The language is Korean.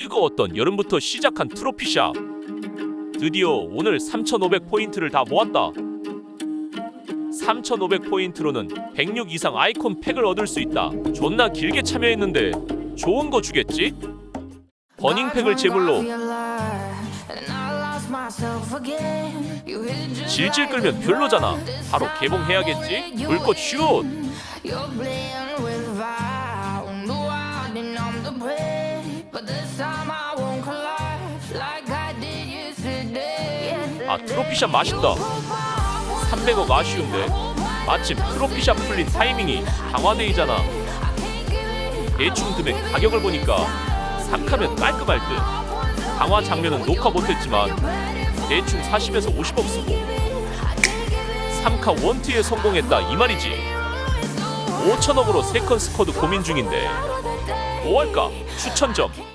뜨거웠던 여름부터 시작한 트로피샵. 드디어 오늘 3,500포인트를 다 모았다. 3,500포인트로는 106 이상 아이콘 팩을 얻을 수 있다. 존나 길게 참여했는데 좋은 거 주겠지? 버닝팩을 제물로 질질 끌면 별로잖아. 바로 개봉해야겠지? 불꽃 슛! 아 트로피샵 맛있다. 300억 아쉬운데 마침 트로피샵 풀린 타이밍이 강화데이잖아. 대충 금액 가격을 보니까 삭하면 깔끔할 듯. 강화 장면은 녹화 못했지만 대충 40에서 50억 쓰고 3카 원트에 성공했다 이 말이지. 5천억으로 세컨 스쿼드 고민 중인데 뭐 할까? 추천 점.